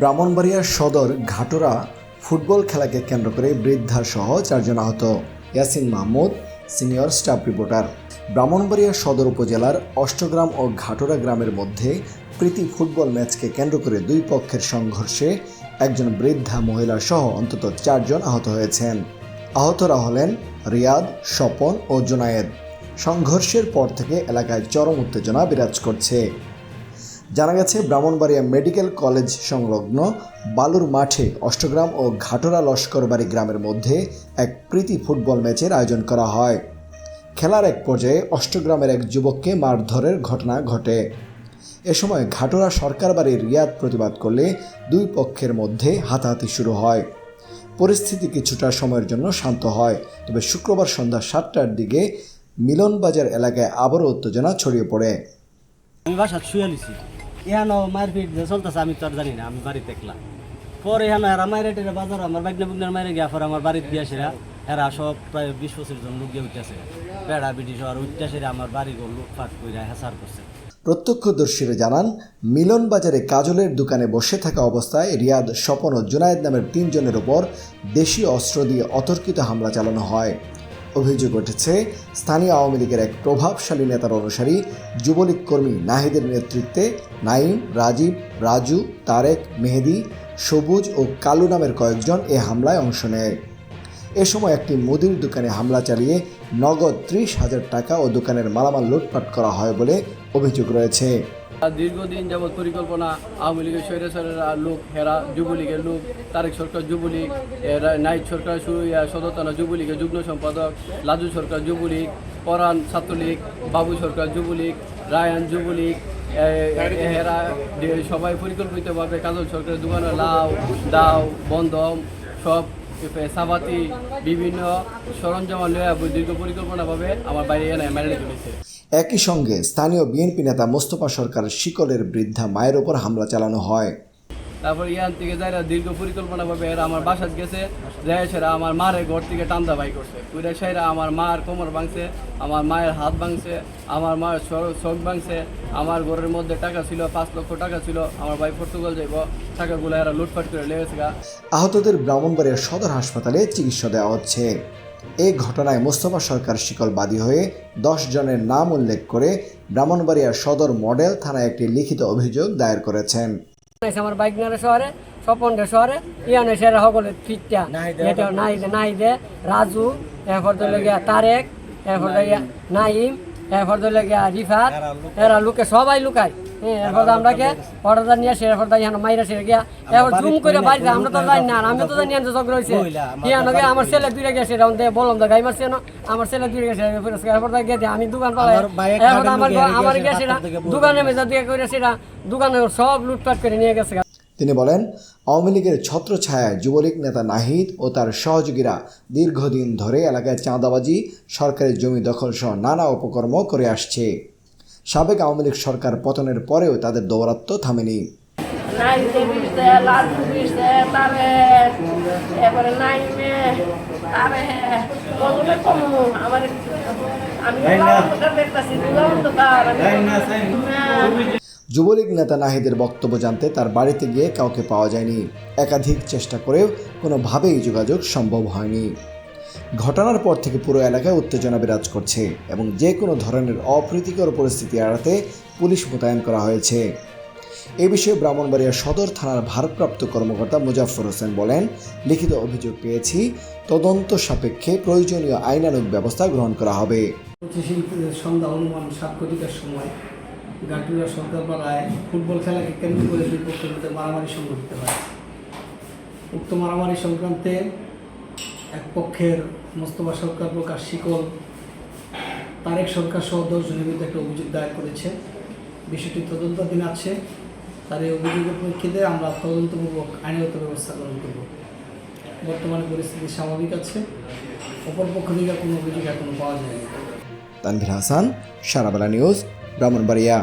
ব্রাহ্মণবাড়িয়ার সদর ঘাটরা ফুটবল খেলাকে কেন্দ্র করে বৃদ্ধা সহ চারজন আহত। Yasin Mahmud, senior staff reporter. Brahmanbaria সদর উপজেলার অষ্টগ্রাম ও ঘাটরা গ্রামের মধ্যে প্রীতি ফুটবল ম্যাচকে কেন্দ্র করে দুই পক্ষের সংঘর্ষে একজন বৃদ্ধা মহিলা সহ অন্তত চারজন আহত হয়েছেন। আহতরা হলেন রিয়াদ, স্বপন ও জুনায়েদ। সংঘর্ষের পর থেকে এলাকায় চরম উত্তেজনা বিরাজ করছে। জানা গেছে, ব্রাহ্মণবাড়িয়া মেডিকেল কলেজ সংলগ্ন বালুর মাঠে অষ্টগ্রাম ও ঘাটরা লস্করবাড়ি গ্রামের মধ্যে এক প্রীতি ফুটবল ম্যাচের আয়োজন করা হয়। খেলার এক পর্যায়ে অষ্টগ্রামের এক যুবককে মারধরের ঘটনা ঘটে। এ সময় ঘাটরা সরকার বাড়ির রিয়াদ প্রতিবাদ করলে দুই পক্ষের মধ্যে হাতাহাতি শুরু হয়। পরিস্থিতি কিছুটা সময়ের জন্য শান্ত হয়, তবে শুক্রবার সন্ধ্যা সাতটার দিকে মিলনবাজার এলাকায় আবারও উত্তেজনা ছড়িয়ে পড়ে। আমি বাসা চলতেছে, আমি তো আর জানি না, আমি বাড়িতে পরে মাইরে টেরে বাজার, আমার মাইরে গিয়া পরে আমার দিয়ে সব প্রায় বিশ পঁচিশ জন লোক গিয়ে উঠতেছে আমার বাড়ি ঘর লুটফাট করে হেসার করছে। প্রত্যক্ষদর্শীরা জানান, মিলন বাজারে কাজলের দোকানে বসে থাকা অবস্থায় রিয়াদ, স্বপন ও জুনায়েদ নামের তিনজনের ওপর দেশীয় অস্ত্র দিয়ে অতর্কিত হামলা চালানো হয়। অভিযোগ উঠেছে, স্থানীয় আওয়ামী লীগের এক প্রভাবশালী নেতার অনুসারী যুবলীগ কর্মী নাহিদের নেতৃত্বে নাইম রাজীব, রাজু, তারেক, মেহেদি, সবুজ ও কালু নামের কয়েকজন এ হামলায় অংশ নেয়। এ সময় একটি মুদির দোকানে হামলা চালিয়ে নগদ ত্রিশ হাজার টাকা ও দোকানের মালামাল লুটপাট করা হয় বলে অভিযোগ রয়েছে। দীর্ঘদিন যাবৎ পরিকল্পনা আওয়ামী লীগের স্বৈরাচারের লোক হেরা, যুবলীগের লোক, তারেক সরকার যুবলীগ নাইট সরকার সদতানা যুবলীগের যুগ্ম সম্পাদক, লাজু সরকার যুবলীগ, পরাণ ছাত্রলীগ, বাবু সরকার যুবলীগ, রায়ান যুবলীগ এরা সবাই পরিকল্পিতভাবে কাজল সরকারের দোকানে লাউ দাও বন্ধম সব সাবাতি, বিভিন্ন সরঞ্জাম লয়া দীর্ঘ পরিকল্পনাভাবে আমার বাইরে এনে মেরে তুলেছে একই সঙ্গে স্থানীয় বিএনপি নেতা মোস্তফা সরকার শিকলের বৃদ্ধা মায়ের ওপর হামলা চালানো হয়। তারপর ইয়ান থেকে যারা দীর্ঘ পরিকল্পনা ভাবে এরা আমার বাসাত গেছে যাই সেরা আমার মারে ঘর থেকে টান্দা বাই করছে। পুরা সাইরা আমার মার কোমর ভাঙছে আমার মায়ের হাত ভাঙছে আমার মায়ের চোখ ভাঙছে আমার ঘরের মধ্যে টাকা ছিল পাঁচ লক্ষ টাকা ছিল আমার ভাই পর্তুগাল যাইব টাকাগুলো এরা লুটপাট করে লেগেছে আহতদের ব্রাহ্মণবাড়িয়া সদর হাসপাতালে চিকিৎসা দেওয়া হচ্ছে। এই ঘটনায় মোস্তফা সরকার শিকল বাদী হয়ে দশ জনের নাম উল্লেখ করে ব্রাহ্মণবাড়িয়া সদর মডেল থানায় একটি লিখিত অভিযোগ দায়ের করেছেন। আমার বাইক নারে শহরে স্বপনরে শহরে ইয়ানে সেরা সকলে ফিটটা নাই দে রাজু এরপর তো তারেক এরপর নাইম এরপর ধরে গিয়া রিফাত এরা লুকে সবাই লুকায়। হ্যাঁ এরপর আমরা কে? অর্ডার নিয়ে আসে এরপর তাই মাইরা সেরে গিয়া। এরপর জুম করে বাড়িতে আমরা তো জানি না আমি তো জানি ঝগড়া হয়েছে ইয়ানো গিয়া আমার ছেলে দূরে গেছে এরকম দিয়ে বললাম তো গাই মারছে না আমার ছেলে দূরে গেছে এরপর তাই গিয়ে আমি দোকান পালাই। এরপর আমার আমার গেছে দোকানে মেজা দিয়ে করে সেটা দোকানে সব লুটপাট করে নিয়ে গেছে। তিনি বলেন আওয়ামী লীগের ছত্রছায়ায় যুবলীগ নেতা নাহিদ ও তার সহযোগীরা দীর্ঘদিন ধরে এলাকায় চাঁদাবাজি সরকারি জমি দখল সহ নানা উপকর্ম করে আসছে। সাবেক আওয়ামী লীগ সরকার পতনের পরেও তাদের দৌরাত্ম্য থামেনি। আমি যুবলীগ নেতা নাহিদের বক্তব্য জানতে তার বাড়িতে গিয়ে কাউকে পাওয়া যায়নি। একাধিক চেষ্টা করেও কোনোভাবেই যোগাযোগ সম্ভব হয়নি। ঘটনার পর থেকে পুরো এলাকায় উত্তেজনা বিরাজ করছে এবং যে কোনো ধরনের অপ্রীতিকর পরিস্থিতি এড়াতে পুলিশ মোতায়েন করা হয়েছে। এ বিষয়ে ব্রাহ্মণবাড়িয়া সদর থানার ভারপ্রাপ্ত কর্মকর্তা মুজাফর হোসেন বলেন, লিখিত অভিযোগ পেয়েছি, তদন্ত সাপেক্ষে প্রয়োজনীয় আইনানুগ ব্যবস্থা গ্রহণ করা হবে। সন্ধ্যা অনুমান সাত সময় গাটুরা সরকারপাড়ায় ফুটবল খেলাকে কেন্দ্র করে দুই পক্ষের মধ্যে মারামারি সংঘটিত হয়। উক্ত মারামারি সংক্রান্তে এক পক্ষের মোস্তফা সরকার প্রকাশ শিকল, তারেক সরকার সহ দশজনের বিরুদ্ধে একটা অভিযোগ দায়ের করেছে। বিষয়টি তদন্তাধীন আছে। তার এই অভিযোগের প্রেক্ষিতে আমরা তদন্তপূর্বক আইনগত ব্যবস্থা গ্রহণ করব। বর্তমানে পরিস্থিতি স্বাভাবিক আছে। অপর পক্ষ থেকে কোনো অভিযোগ এখনও পাওয়া যায়নি। তানভীর হাসান, সারাবেলা নিউজ ব্রাহ্মণবাড়িয়া